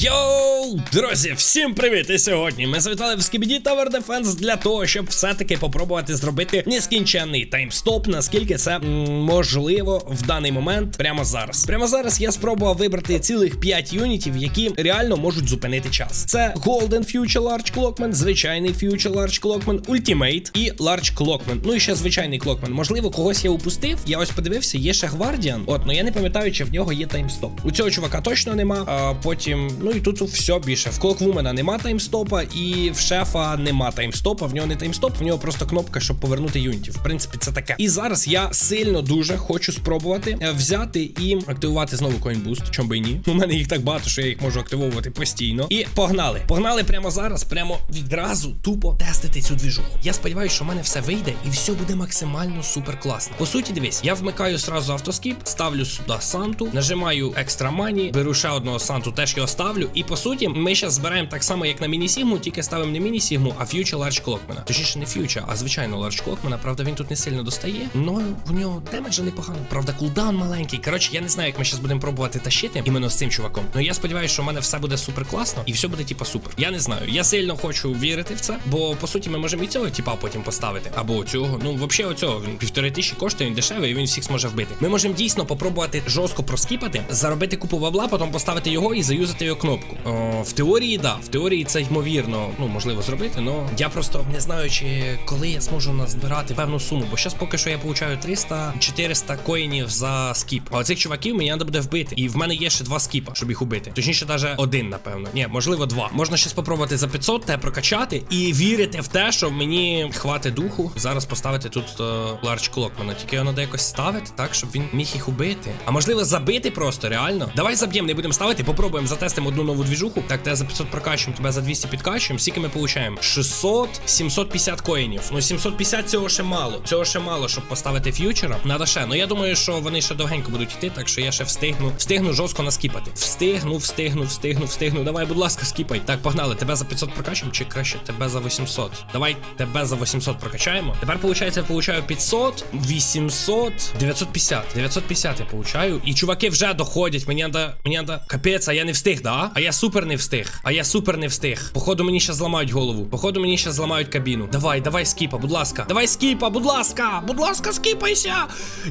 Йоу, друзі, всім привіт! І сьогодні ми завітали в Skibidi Tower Defense для того, щоб все-таки попробувати зробити нескінченний таймстоп, наскільки це можливо в даний момент прямо зараз. Прямо зараз я спробував вибрати цілих 5 юнітів, які реально можуть зупинити час. Це Golden Future Large Clockman, звичайний Future Large Clockman, Ultimate і Large Clockman. Ну і ще звичайний Clockman. Можливо, когось я упустив. Я ось подивився, є ще Гвардіан. От, ну я не пам'ятаю, чи в нього є таймстоп. У цього чувака точно нема. А потім, ну і тут все більше. В Клоквумена нема таймстопа, і в шефа нема таймстопа. В нього не таймстоп, в нього просто кнопка, щоб повернути юнітів. В принципі, це таке. І зараз я сильно дуже хочу спробувати е, взяти і активувати знову CoinBoost, чом би і ні. У мене їх так багато, що я їх можу активовувати постійно. І погнали. Погнали прямо зараз, прямо відразу тупо тестити цю двіжуху. Я сподіваюся, що в мене все вийде і все буде максимально супер класно. По суті, дивись, я вмикаю сразу автоскіп, ставлю сюди Санту, нажимаю екстра мані, беру ще одного Санту, теж його ставлю. І по суті, ми зараз збираємо так само, як на міні-сігму, тільки ставимо не міні-сігму, а Future Large Clockman. Точніше, не Future, а звичайно Large Clockman. Правда, він тут не сильно достає. Ну в нього демеджа непогано. Правда, кулдаун маленький. Коротше, я не знаю, як ми зараз будемо пробувати тащити іменно з цим чуваком. Ну я сподіваюся, що в мене все буде супер класно і все буде типа супер. Я не знаю. Я сильно хочу вірити в це, бо по суті ми можемо і цього типа потім поставити. Або цього. Ну, взагалі, оцього півтори тисячі коштує, він дешевий, і він всіх зможе вбити. Ми можемо дійсно попробувати жорстко проскіпати, заробити купу бабла, потім поставити його і заюзати його кнопку. О, в теорії, да, в теорії це ймовірно, ну можливо зробити, але я просто не знаю, чи коли я зможу назбирати певну суму. Бо зараз поки що я получаю 300-400 коїнів за скіп. А оцих чуваків мені треба буде вбити. І в мене є ще два скіпа, щоб їх убити. Точніше, навіть один, напевно. Ні, можливо, два. Можна ще спробувати за 500 те прокачати і вірити в те, що мені хватить духу зараз поставити тут е, Large Clockman. Тільки його треба якось ставити, так, щоб він міг їх убити. А можливо, забити просто, реально. Давай заб'ємо, не будемо ставити, попробуємо затестимо одну нову двіжуху. Так, тебе за 500 прокачуємо, тебе за 200 підкачуємо. Скільки ми получаємо? 600, 750 коїнів. Ну, 750 цього ще мало. Цього ще мало, щоб поставити ф'ючера. Надо ще. Ну я думаю, що вони ще довгенько будуть йти, так що я ще встигну. Встигну жорстко наскіпати. Встигну, встигну, встигну, встигну. Давай, будь ласка, скіпай. Так, погнали. Тебе за 500 прокачуємо, чи краще тебе за 800? Давай тебе за 800 прокачаємо. Тепер, виходить, я получаю 500, 800, 950. 950 я получаю. І чуваки вже доходять. Мені надо, мені надо. Капець, а я не встиг, да? А я супер не встиг. А я супер не встиг. Походу, мені ще зламають голову. Походу, мені ще зламають кабіну. Давай, давай, скіпа, будь ласка. Давай, скіпа, будь ласка. Будь ласка, скіпайся.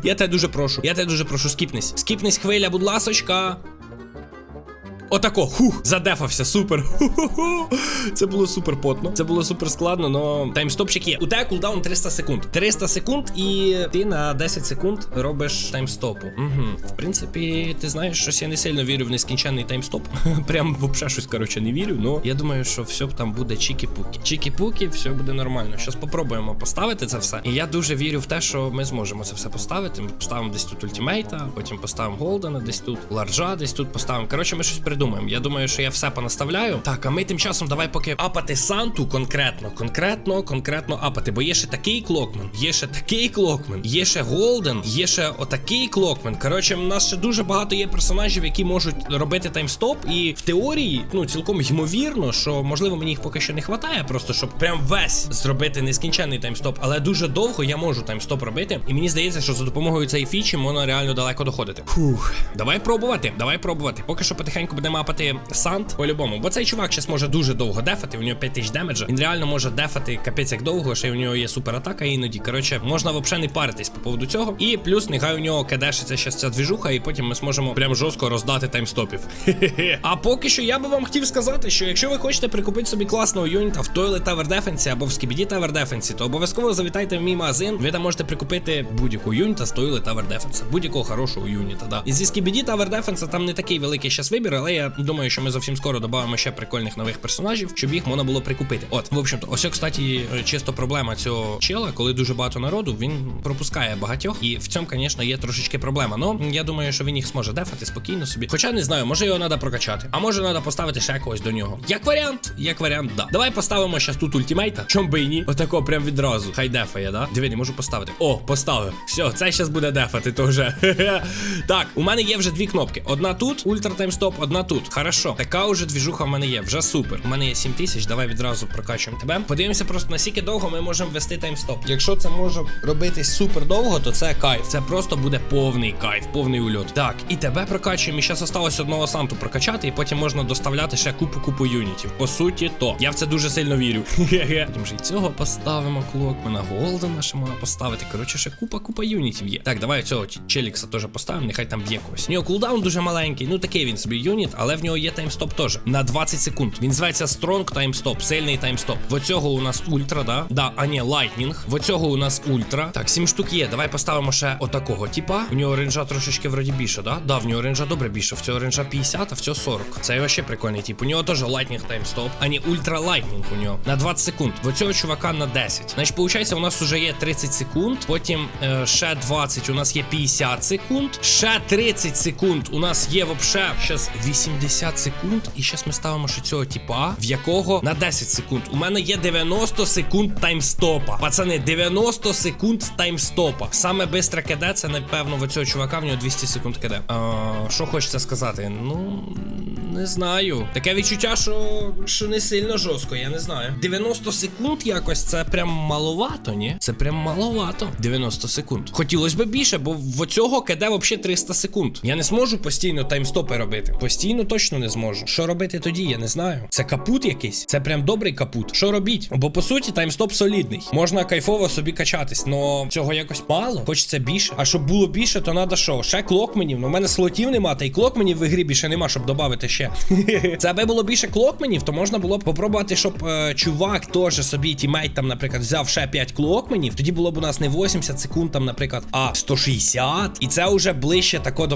Я тебе дуже прошу. Я тебе дуже прошу, скіпнись. Скіпнись хвиля, будь ласочка. Отако, хух, задефався, супер. Ху-ху-ху. Це було супер потно. Це було супер складно, но таймстопчик є. У тебе кулдаун 300 секунд. 300 секунд, і ти на 10 секунд робиш таймстопу. Угу. В принципі, ти знаєш, щось я не сильно вірю в нескінченний таймстоп. Прям взагалі щось, коротше, не вірю. Ну я думаю, що все там буде чікі-пукі. Чікі-пукі, все буде нормально. Щас попробуємо поставити це все. І я дуже вірю в те, що ми зможемо це все поставити. Ми поставимо десь тут ультимейта, потім поставимо Голдена, десь тут ларджа, десь тут поставимо. Коротше, ми щось придумаємо. Я думаю, що я все понаставляю. Так, а ми тим часом давай поки апати Санту конкретно, конкретно, конкретно апати. Бо є ще такий клокмен, є ще такий клокмен, є ще Голден, є ще отакий клокмен. Коротше, в нас ще дуже багато є персонажів, які можуть робити таймстоп. І в теорії, ну цілком ймовірно, що можливо мені їх поки що не вистачає, просто щоб прям весь зробити нескінченний таймстоп. Але дуже довго я можу таймстоп робити. І мені здається, що за допомогою цієї фічі можна реально далеко доходити. Фух, давай пробувати, давай пробувати. Поки що потихеньку будемо апати Сант по-любому. Бо цей чувак зараз може дуже довго дефати. У нього 5000 демеджа. Він реально може дефати капець як довго, ще у нього є суператака іноді. Коротше, можна взагалі не паритись по поводу цього. І плюс нехай у нього кадешиться ще ця двіжуха, і потім ми зможемо прям жорстко роздати таймстопів. А поки що я би вам хотів сказати, що якщо ви хочете прикупити собі класного юніта в Toilet Tower Defense або в Tower Defense, то обов'язково завітайте в мій магазин. Ви там можете прикупити будь-яку юніта з Toilet Tower Defense. Будь-якого хорошого юніта, да. І зі Skibidi Tower Defense там не такий великий щас вибір, але я думаю, що ми зовсім скоро додамо ще прикольних нових персонажів, щоб їх можна було прикупити. От, в общем-то, ось, кстати, чисто проблема цього чела, коли дуже багато народу, він пропускає багатьох. І в цьому, звісно, є трошечки проблема. Ну, я думаю, що він їх зможе дефати спокійно собі. Хоча не знаю, може його треба прокачати, а може треба поставити ще когось до нього. Як варіант, як варіант, да. Давай поставимо зараз тут ультимейта. Чом би і ні? Отако прям відразу. Хай дефає, да? Диви, не можу поставити. О, поставив. Все, це зараз буде дефати, то вже. так, у мене є вже дві кнопки. Одна тут, ультра таймстоп, одна тут. Хорошо. Така уже двіжуха в мене є. Вже супер. У мене є 7 тисяч. Давай відразу прокачуємо тебе. Подивимося просто наскільки довго ми можемо вести таймстоп. Якщо це може робитись супер довго, то це кайф. Це просто буде повний кайф, повний ульот. Так, і тебе прокачуємо. І зараз осталось одного санту прокачати, і потім можна доставляти ще купу купу юнітів. По суті, то я в це дуже сильно вірю. Потім же і цього поставимо клокмена, голдена ще можна поставити. Коротше, ще купа купа юнітів є. Так, давай цього челікса теж поставимо, нехай там б'є когось. У нього кулдаун дуже маленький. Ну такий він собі юніт, але в нього є таймстоп теж. На 20 секунд. Він зветься Strong таймстоп, сильний таймстоп. В оцього у нас ультра, да? Да, а ні, лайтнінг. В оцього у нас ультра. Так, 7 штук є. Давай поставимо ще отакого. Типа. У нього ренжа трошечки вроді більше, да? Да, в нього ренжа добре більше. В цього ренжа 50, а в цього 40. Це вообще прикольний тип. У нього теж лайтнінг таймстоп, а не ультра лайтнінг у нього. На 20 секунд. В оцього чувака на 10. Значить, виходить, у нас вже є 30 секунд. Потім е, ще 20, у нас є 50 секунд. Ще 30 секунд. У нас є вообще щас 80 секунд. І зараз ми ставимо ще цього типа, в якого на 10 секунд. У мене є 90 секунд таймстопа. Пацани, 90 секунд таймстопа. Саме бистре КД, це напевно в цього чувака, в нього 200 секунд КД. А, що хочеться сказати? Ну. Не знаю. Таке відчуття, що, що не сильно жорстко, я не знаю. 90 секунд якось це прям маловато, ні? Це прям маловато. 90 секунд. Хотілося б більше, бо в цього КД взагалі 300 секунд. Я не зможу постійно таймстопи робити. Постійно точно не зможу. Що робити тоді, я не знаю. Це капут якийсь. Це прям добрий капут. Що робіть? Бо по суті таймстоп солідний. Можна кайфово собі качатись, но цього якось мало. Хочеться більше. А щоб було більше, то треба що? Ще клокменів. Ну, у мене слотів нема, та й клокменів в ігрі більше нема, щоб додати ще. Це аби було більше клокменів, то можна було б попробувати, щоб е, чувак теж собі тімейт там, наприклад, взяв ще 5 клокменів. Тоді було б у нас не 80 секунд, там, наприклад, а 160. І це вже ближче тако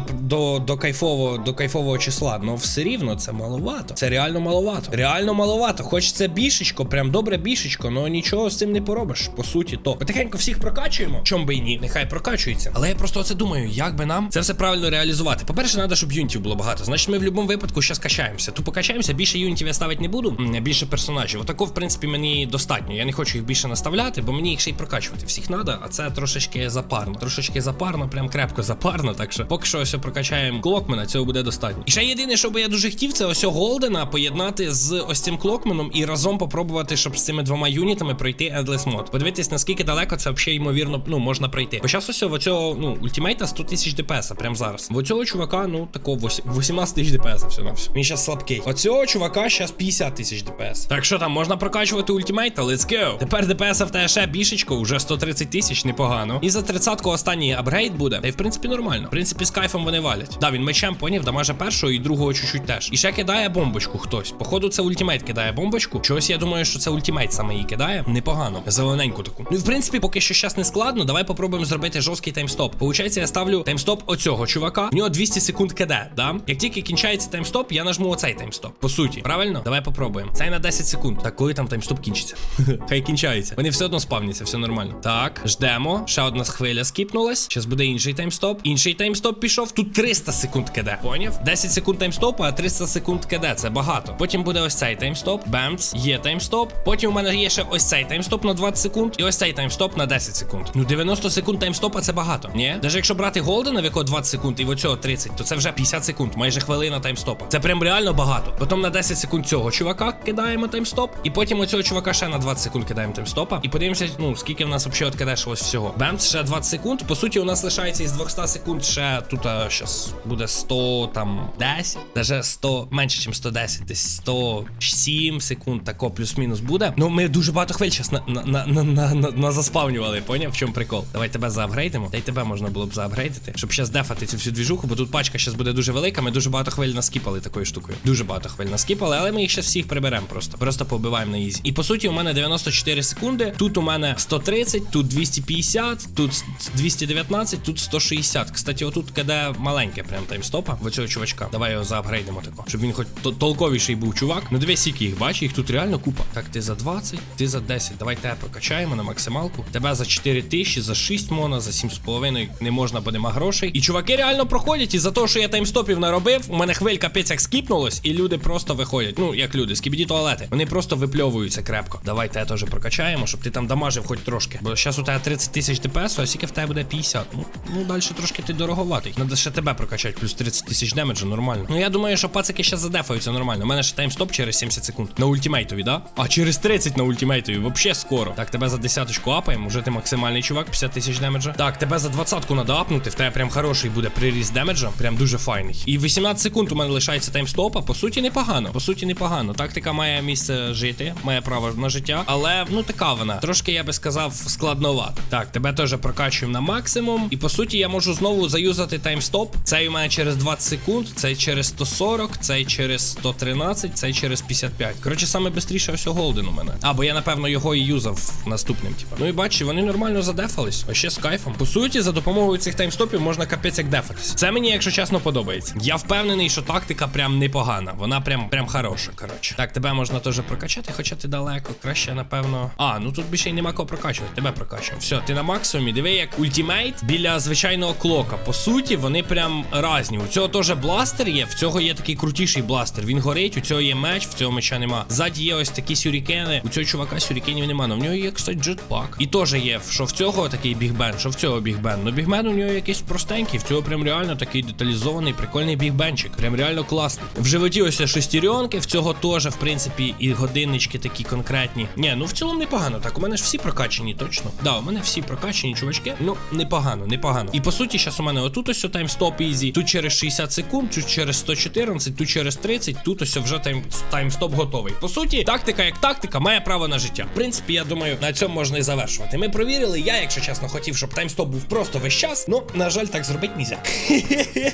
до кайфового до кайфового числа. Ну все рівно це маловато. Це реально маловато. Реально маловато. Хочеться бішечко, прям добре бішечко, але нічого з цим не поробиш. По суті, то потихеньку всіх прокачуємо. Чом би і ні, нехай прокачується. Але я просто оце думаю, як би нам це все правильно реалізувати. По-перше, треба, щоб юнітів було багато. Значить, ми в будь-якому випадку зараз качаємося. Тупо качаємося, більше юнітів я ставити не буду, більше персонажів. Отако, в принципі, мені достатньо. Я не хочу їх більше наставляти, бо мені їх ще й прокачувати. Всіх треба, а це трошечки запарно. Трошечки запарно, прям крепко запарно. Так що поки що ось прокачаємо клокмена, цього буде достатньо. І ще єдине, що би я дуже хотів, це ось Голдена поєднати з ось цим клокменом і разом попробувати, щоб з цими двома юнітами пройти Endless Mod. Подивитись, наскільки далеко це взагалі ймовірно ну, можна пройти. Бо зараз ось в цього ну, ультимейта 100 тисяч ДПС, прям зараз. В цього чувака, ну такого 18 тисяч ДПС, все на все. Він зараз слабкий. Оцього чувака зараз 50 тисяч ДПС. Так що там можна прокачувати ультимейта? Let's go. Тепер ДПС в тебе ще бішечко, вже 130 тисяч, непогано. І за 30-ку останній апгрейд буде. Та й в принципі нормально. В принципі, з кайфом вони валять. Да, він мечем поняв, дамаже першого і другого чуть-чуть теж. І ще кидає бомбочку хтось. Походу, це ультимейт кидає бомбочку. Чогось я думаю, що це ультимейт саме її кидає. Непогано. Зелененьку таку. Ну в принципі, поки що щас не складно. Давай попробуємо зробити жорсткий таймстоп. Получається, я ставлю таймстоп оцього чувака. В нього 200 секунд КД, да? Як тільки кінчається таймстоп, я нажму оцей таймстоп. По суті, правильно? Давай попробуємо. Цей на 10 секунд. Так, коли там таймстоп кінчиться? Хай кінчається. Вони все одно спавняться, все нормально. Так, ждемо. Ще одна хвиля скіпнулась. Зараз буде інший таймстоп. Інший таймстоп пішов. Тут 300 секунд КД. Поняв? 10 секунд таймстопу, а 300 секунд КД. Це багато. Потім буде ось цей таймстоп. Бемц, є таймстоп. Потім у мене є ще ось цей таймстоп на 20 секунд. І ось цей таймстоп на 10 секунд. Ну 90 секунд таймстопа це багато. Ні? Навіть якщо брати голдена, в якого 20 секунд, і в оцього 30, то це вже 50 секунд, майже хвилина таймстопа. Це прям реально багато. Потім на 10 секунд цього чувака кидаємо таймстоп. І потім оцього чувака ще на 20 секунд кидаємо таймстопа. І подивимося, ну скільки в нас взагалі откидешилось всього. Бемц, ще 20 секунд. По суті, у нас лишається із 200 секунд ще тут зараз буде 100 там 10, даже 100, менше, ніж 110, десь 107 секунд, тако плюс-мінус буде. Ну, ми дуже багато хвиль зараз на, на, на, на, на, на, заспавнювали, поняв, в чому прикол? Давай тебе заапгрейдимо, та й тебе можна було б заапгрейдити, щоб зараз дефати цю всю двіжуху, бо тут пачка зараз буде дуже велика. Ми дуже багато хвиль наскіпали такою штукою. Дуже багато хвиль наскіпали, але ми їх ще всіх приберемо просто. Просто побиваємо на ізі. І по суті, у мене 94 секунди. Тут у мене 130, тут 250, тут 219, тут 160. Кстати, отут КД маленьке, прям таймстопа. В цього чувачка. Давай його заапгрейдимо тако. Щоб він хоч толковіший був чувак. Ну дивись, скільки їх бачиш, їх тут реально купа. Так, ти за 20, ти за 10. Давай тебе прокачаємо на максималку. Тебе за 4 тисячі, за 6 мона, за 7,5 не можна, бо нема грошей. І чуваки реально проходять. І за те, що я таймстопів наробив, у мене хвиль капець як скіпнулось, і люди просто виходять. Ну, як люди, скібіді туалети. Вони просто випльовуються крепко. Давай тебе теж прокачаємо, щоб ти там дамажив хоч трошки. Бо зараз у тебе 30 тисяч ДПС, а скільки в тебе буде 50. Ну, ну далі трошки ти дороговатий. Надо ще тебе прокачати, плюс 30 тисяч демеджу, нормально. Ну я думаю, що пацики ще задефаються нормально. У мене ще таймстоп через 70 секунд. На ультимейтові, да? А через 30 на ультимейтові, вообще скоро. Так, тебе за десяточку апаємо, уже ти максимальний чувак, 50 тисяч демеджа. Так, тебе за двадцятку надо апнути, в тебе прям хороший буде приріст демеджа, прям дуже файний. І 18 секунд у мене лишається таймстопа. По суті, непогано. По суті, непогано. Тактика має місце жити, має право на життя, але ну така вона. Трошки я би сказав складновато. Так, тебе теж прокачуємо на максимум. І по суті, я можу знову заюзати таймстоп. Цей у мене через 20 секунд, цей через 140, цей через 113, цей через 55. Коротше, саме швидше ось голден у мене. А, бо я напевно його і юзав наступним. Типу. Ну і бачиш, вони нормально задефались. А ще з кайфом. По суті, за допомогою цих таймстопів можна капець як дефатись. Це мені, якщо чесно, подобається. Я впевнений, що тактика прям непогана. Вона прям прям хороша. Коротше. Так, тебе можна теж прокачати, хоча ти далеко. Краще, напевно. А, ну тут більше й нема кого прокачувати. Тебе прокачуємо. Все, ти на максимумі. Диви, як ультимейт біля звичайного клока. По суті, вони прям разні. У цього теж бластер є. В цього є такий крутіший бластер. Він горить, у цього є меч, в цього меча нема. Ззаді є ось такі сюрікени. У цього чувака сюрікенів нема. Но в нього є, кстати, джетпак. І теж є, що в цього такий бігбен, що в цього бігбен. Ну бігбен у нього якийсь простенький. В цього прям реально такий деталізований, прикольний бігбенчик. Прям реально класний. В животі ось шестеренки, в цього теж, в принципі, і годиннички такі конкретні. Ні, ну в цілому непогано. Так, у мене ж всі прокачені, точно. Да, у мене всі прокачені, чувачки. Ну, непогано, непогано. І по суті, зараз у мене отут ось таймстоп ізі. Тут через 60 секунд, тут через 114, тут через 30, тут ось вже тайм, таймстоп готовий. По суті, тактика як тактика має право на життя. В принципі, я думаю, на цьому можна і завершувати. Ми провірили. Я, якщо чесно, хотів, щоб таймстоп був просто весь час. Ну, на жаль, так зробити нельзя.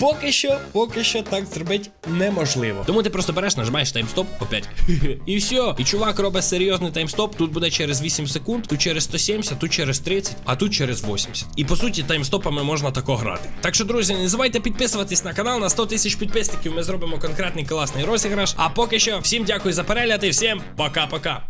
Поки що, поки що так зробити неможливо. Тому ти просто береш, нажимаєш таймстоп 5. І все. І чувак робить серйозний таймстоп. Тут буде через 8 секунд, тут через 170, тут через 30, а тут через 80. І по суті, таймстопами можна тако грати. Так що, друзі, не забувайте підписуватись на канал. На 100 тисяч підписників ми зробимо конкретний класний розіграш. А поки що, всім дякую за перегляд і всім пока-пока.